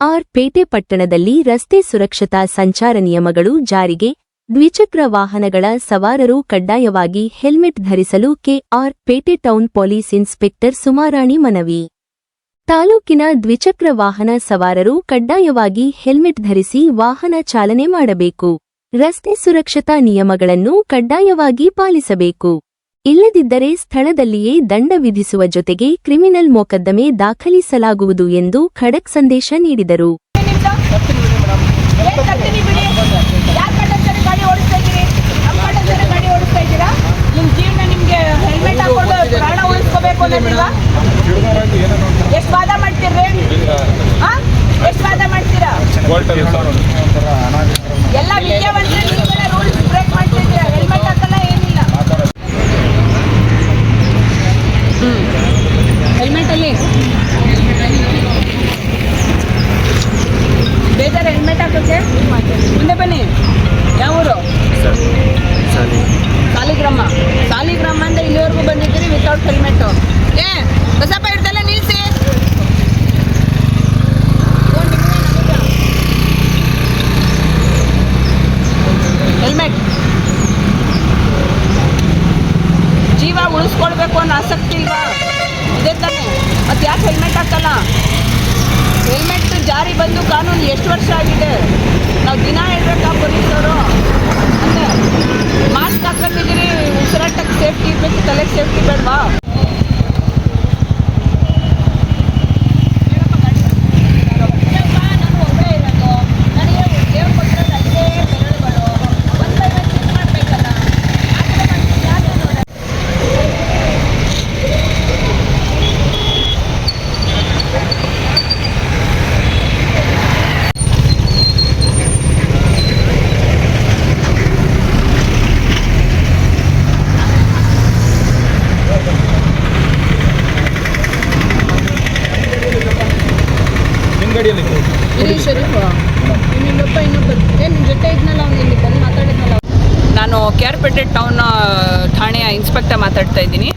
K R ಪೇಟೆ ಪಟ್ಟಣದಲ್ಲಿ ರಸ್ತೆ ಸುರಕ್ಷತಾ ಸಂಚಾರ ನಿಯಮಗಳು ಜಾರಿಗೆ, ದ್ವಿಚಕ್ರ ವಾಹನಗಳ ಸವಾರರು ಕಡ್ಡಾಯವಾಗಿ ಹೆಲ್ಮೆಟ್ ಧರಿಸಲು KR Pete town police inspector Sumarani ಮನವಿ. ತಾಲೂಕಿನ ದ್ವಿಚಕ್ರ ವಾಹನ ಸವಾರರು ಕಡ್ಡಾಯವಾಗಿ ಹೆಲ್ಮೆಟ್ ಧರಿಸಿ ವಾಹನ ಚಾಲನೆ ಮಾಡಬೇಕು. ರಸ್ತೆ ಸುರಕ್ಷತಾ ನಿಯಮಗಳನ್ನು ಕಡ್ಡಾಯವಾಗಿ ಪಾಲಿಸಬೇಕು. ಇಲ್ಲದಿದ್ದರೆ ಸ್ಥಳದಲ್ಲಿಯೇ ದಂಡ ವಿಧಿಸುವ ಜೊತೆಗೆ ಕ್ರಿಮಿನಲ್ ಮೊಕದ್ದಮೆ ದಾಖಲಿಸಲಾಗುವುದು ಎಂದು ಖಡಕ್ ಸಂದೇಶ ನೀಡಿದರು. ಏನ್ ಹೆಲ್ಮೆಟ್ ಅನ್ನೋ ಆಸಕ್ತಿ ಇಲ್ವಾ? ಇದೆ ತಾನೆ. ಮತ್ತೆ ಯಾಕೆ ಹೆಲ್ಮೆಟ್ ಹಾಕಲ್ಲ? ಹೆಲ್ಮೆಟ್ ಜಾರಿ ಬಂದು ಕಾನೂನು ಎಷ್ಟು ವರ್ಷ ಆಗಿದೆ? ನಾವು ದಿನ ಹೇಳ್ಬೇಕಾ ಪೊಲೀಸರು ಮತ್ತೆ ಮಾಸ್ಕ್ ಹಾಕೊಂಡಿದ್ದೀರಿ ಉಸಿರಾಟಕ್ಕೆ ಸೇಫ್ಟಿ ಇರಬೇಕು ತಲೆಗೆ ಸೇಫ್ಟಿ ಬೇಡವಾ ನಿಮ್ಮ ಗಾಡಿಯಲ್ಲಿ ಇಲ್ಲಿ ಶರೀಫ್ ನಿಮ್ಮಪ್ಪ ಇನ್ನೊಬ್ಬ ಏ ನಿಮ್ಮ ಜೊತೆ ಇದ್ನಲ್ಲ ಅವ್ನು ಇಲ್ಲಿ ಬಂದು ನಾನು ಕೆ ಆರ್ ಪೇಟೆ ಟೌನ್ ಠಾಣೆಯ ಇನ್ಸ್ಪೆಕ್ಟರ್ ಮಾತಾಡ್ತಾ ಇದ್ದೀನಿ.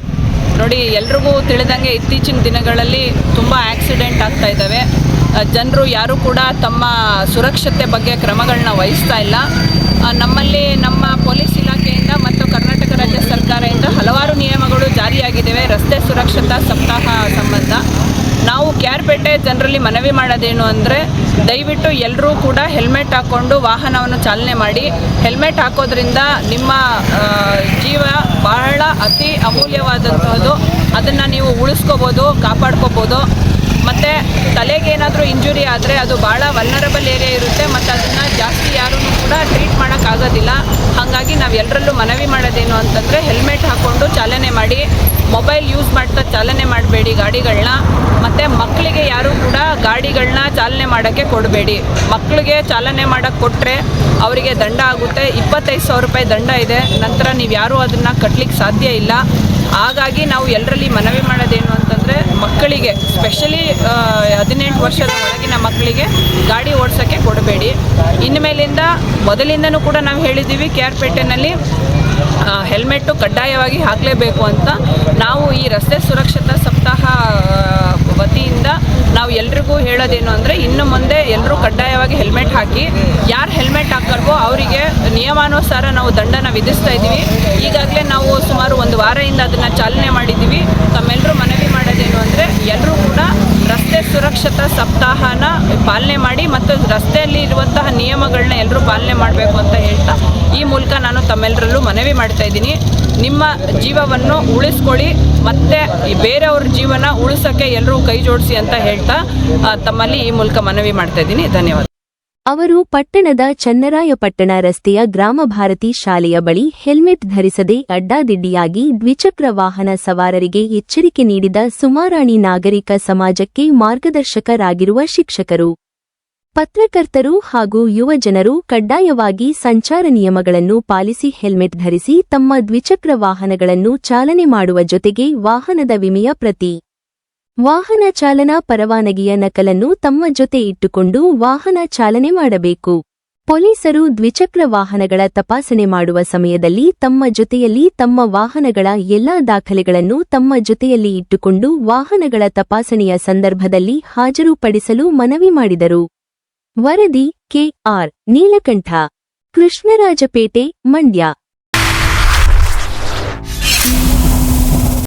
ನೋಡಿ ಎಲ್ರಿಗೂ ತಿಳಿದಂಗೆ ಇತ್ತೀಚಿನ ದಿನಗಳಲ್ಲಿ ತುಂಬ ಆಕ್ಸಿಡೆಂಟ್ ಆಗ್ತಾ ಇದ್ದಾವೆ. ಜನರು ಯಾರೂ ಕೂಡ ತಮ್ಮ ಸುರಕ್ಷತೆ ಬಗ್ಗೆ ಕ್ರಮಗಳನ್ನ ವಹಿಸ್ತಾ ಇಲ್ಲ. ನಮ್ಮಲ್ಲಿ ನಮ್ಮ ಪೊಲೀಸ್ ಇಲಾಖೆಯಿಂದ ಮತ್ತು ಕರ್ನಾಟಕ ರಾಜ್ಯ ಸರ್ಕಾರದಿಂದ ಹಲವಾರು ನಿಯಮಗಳು ಜಾರಿಯಾಗಿದ್ದಾವೆ. ರಸ್ತೆ ಸುರಕ್ಷತಾ ಸಪ್ತಾಹ ಸಂಬಂಧ. ನಾವು ಕ್ಯಾರ್ಪೇಟೆ ಜನರಲ್ಲಿ ಮನವಿ ಮಾಡೋದೇನು ಅಂದರೆ ದಯವಿಟ್ಟು ಎಲ್ಲರೂ ಕೂಡ ಹೆಲ್ಮೆಟ್ ಹಾಕ್ಕೊಂಡು ವಾಹನವನ್ನು ಚಾಲನೆ ಮಾಡಿ. ಹೆಲ್ಮೆಟ್ ಹಾಕೋದ್ರಿಂದ ನಿಮ್ಮ ಜೀವ ಬಹಳ ಅತಿ ಅಮೂಲ್ಯವಾದಂಥದ್ದು ಅದನ್ನು ನೀವು ಉಳಿಸ್ಕೋಬೋದು, ಕಾಪಾಡ್ಕೋಬೋದು. ಮತ್ತು ತಲೆಗೆ ಏನಾದರೂ ಇಂಜುರಿ ಆದರೆ ಅದು ಭಾಳ ವಲ್ನರಬಲ್ ಏರಿಯಾ ಇರುತ್ತೆ. ಮತ್ತು ಅದನ್ನು ಜಾಸ್ತಿ ಯಾರೂ ಕೂಡ ಟ್ರೀಟ್ ಮಾಡೋಕ್ಕಾಗೋದಿಲ್ಲ ಹಾಗಾಗಿ ನಾವು ಎಲ್ಲರಲ್ಲೂ ಮನವಿ ಮಾಡೋದೇನು ಅಂತಂದರೆ ಹೆಲ್ಮೆಟ್ ಹಾಕ್ಕೊಂಡು ಚಾಲನೆ ಮಾಡಿ. ಮೊಬೈಲ್ ಯೂಸ್ ಮಾಡ್ತಾ ಚಾಲನೆ ಮಾಡಬೇಡಿ ಗಾಡಿಗಳನ್ನ ಮತ್ತು ಮಕ್ಕಳಿಗೆ ಯಾರೂ ಕೂಡ ಗಾಡಿಗಳನ್ನ ಚಾಲನೆ ಮಾಡೋಕ್ಕೆ ಕೊಡಬೇಡಿ. ಮಕ್ಕಳಿಗೆ ಚಾಲನೆ ಮಾಡೋಕ್ಕೆ ಕೊಟ್ಟರೆ ಅವರಿಗೆ ದಂಡ ಆಗುತ್ತೆ. ಇಪ್ಪತ್ತೈದು ಸಾವಿರ ರೂಪಾಯಿ ದಂಡ ಇದೆ. ನಂತರ ನೀವು ಯಾರೂ ಅದನ್ನು ಕಟ್ಟಲಿಕ್ಕೆ ಸಾಧ್ಯ ಇಲ್ಲ. ಹಾಗಾಗಿ ನಾವು ಎಲ್ಲರಲ್ಲಿ ಮನವಿ ಮಾಡೋದೇನು ಅಂತಂದರೆ ಮಕ್ಕಳಿಗೆ ಸ್ಪೆಷಲಿ ಹದಿನೆಂಟು ವರ್ಷದ ಒಳಗಿನ ಮಕ್ಕಳಿಗೆ ಗಾಡಿ ಓಡಿಸೋಕ್ಕೆ ಕೊಡಬೇಡಿ. ಇನ್ಮೇಲಿಂದ ಮೊದಲಿಂದನೂ ಕೂಡ ನಾವು ಹೇಳಿದ್ದೀವಿ ಕೆ ಆರ್ ಪೇಟೆನಲ್ಲಿ ಹೆಲ್ಮೆಟ್ಟು ಕಡ್ಡಾಯವಾಗಿ ಹಾಕಲೇಬೇಕು ಅಂತ. ನಾವು ಈ ರಸ್ತೆ ಸುರಕ್ಷತಾ ಸಪ್ತಾಹ ನಾವು ಎಲ್ರಿಗೂ ಹೇಳೋದೇನು ಅಂದರೆ ಇನ್ನು ಮುಂದೆ ಎಲ್ಲರೂ ಕಡ್ಡಾಯವಾಗಿ ಹೆಲ್ಮೆಟ್ ಹಾಕಿ ಯಾರು ಹೆಲ್ಮೆಟ್ ಹಾಕಲ್ವೋ ಅವರಿಗೆ ನಿಯಮಾನುಸಾರ ನಾವು ದಂಡನ ವಿಧಿಸ್ತಾ ಇದ್ದೀವಿ. ಈಗಾಗಲೇ ನಾವು ಸುಮಾರು ಒಂದು ವಾರದಿಂದ ಅದನ್ನು ಚಾಲನೆ ಮಾಡಿದ್ದೀವಿ. ತಮ್ಮೆಲ್ಲರೂ ಮನವಿ ಮಾಡೋದೇನು ಅಂದರೆ ಎಲ್ಲರೂ ಕೂಡ ರಸ್ತೆ ಸುರಕ್ಷತಾ ಸಪ್ತಾಹನ ಪಾಲನೆ ಮಾಡಿ ಮತ್ತು ಇರುವಂತಹ ನಿಯಮಗಳನ್ನ ಎಲ್ಲರೂ ಪಾಲನೆ ಮಾಡಬೇಕು ಅಂತ ಹೇಳ್ತಾ, ಈ ಮೂಲಕ ನಾನು ತಮ್ಮೆಲ್ಲರಲ್ಲೂ ಮನವಿ ಮಾಡ್ತಾ ಇದ್ದೀನಿ. ನಿಮ್ಮ ಜೀವವನ್ನು ಉಳಿಸ್ಕೊಳ್ಳಿ, ಮತ್ತೆ ಬೇರೆಯವ್ರ ಜೀವನ ಉಳಿಸೋಕ್ಕೆ ಎಲ್ಲರೂ ಕೈ ಜೋಡಿಸಿ ಅಂತ ಹೇಳ್ತಾ ತಮ್ಮಲ್ಲಿ ಈ ಮೂಲಕ ಮನವಿ ಮಾಡ್ತಾ ಇದ್ದೀನಿ. ಧನ್ಯವಾದ. ಅವರು ಪಟ್ಟಣದ ಚನ್ನರಾಯಪಟ್ಟಣ ರಸ್ತೆಯ ಗ್ರಾಮ ಭಾರತಿ ಶಾಲೆಯ ಬಳಿ ಹೆಲ್ಮೆಟ್ ಧರಿಸದೆ ಅಡ್ಡಾದಿಡ್ಡಿಯಾಗಿ ದ್ವಿಚಕ್ರ ವಾಹನ ಸವಾರರಿಗೆ ಎಚ್ಚರಿಕೆ ನೀಡಿದ ಸುಮಾರಾಣಿ ನಾಗರಿಕ ಸಮಾಜಕ್ಕೆ ಮಾರ್ಗದರ್ಶಕರಾಗಿರುವ ಶಿಕ್ಷಕರು. ಪತ್ರಕರ್ತರು ಹಾಗೂ ಯುವ ಜನರು ಕಡ್ಡಾಯವಾಗಿ ಸಂಚಾರ ನಿಯಮಗಳನ್ನು ಪಾಲಿಸಿ ಹೆಲ್ಮೆಟ್ ಧರಿಸಿ ತಮ್ಮ ದ್ವಿಚಕ್ರ ವಾಹನಗಳನ್ನು ಚಾಲನೆ ಮಾಡುವ ಜೊತೆಗೆ ವಾಹನದ ವಿಮೆಯ ಪ್ರತಿ ವಾಹನ ಚಾಲನಾ ಪರವಾನಗಿಯ ನಕಲನ್ನು ತಮ್ಮ ಜೊತೆ ಇಟ್ಟುಕೊಂಡು ವಾಹನ ಚಾಲನೆ ಮಾಡಬೇಕು. ಪೊಲೀಸರು ದ್ವಿಚಕ್ರ ವಾಹನಗಳ ತಪಾಸಣೆ ಮಾಡುವ ಸಮಯದಲ್ಲಿ ತಮ್ಮ ಜೊತೆಯಲ್ಲಿ ತಮ್ಮ ವಾಹನಗಳ ಎಲ್ಲಾ ದಾಖಲೆಗಳನ್ನು ತಮ್ಮ ಜೊತೆಯಲ್ಲಿ ಇಟ್ಟುಕೊಂಡು ವಾಹನಗಳ ತಪಾಸಣೆಯ ಸಂದರ್ಭದಲ್ಲಿ ಹಾಜರುಪಡಿಸಲು ಮನವಿ ಮಾಡಿದರು. ವರದಿ ಕೆಆರ್ ನೀಲಕಂಠ ಕೃಷ್ಣರಾಜಪೇಟೆ ಮಂಡ್ಯ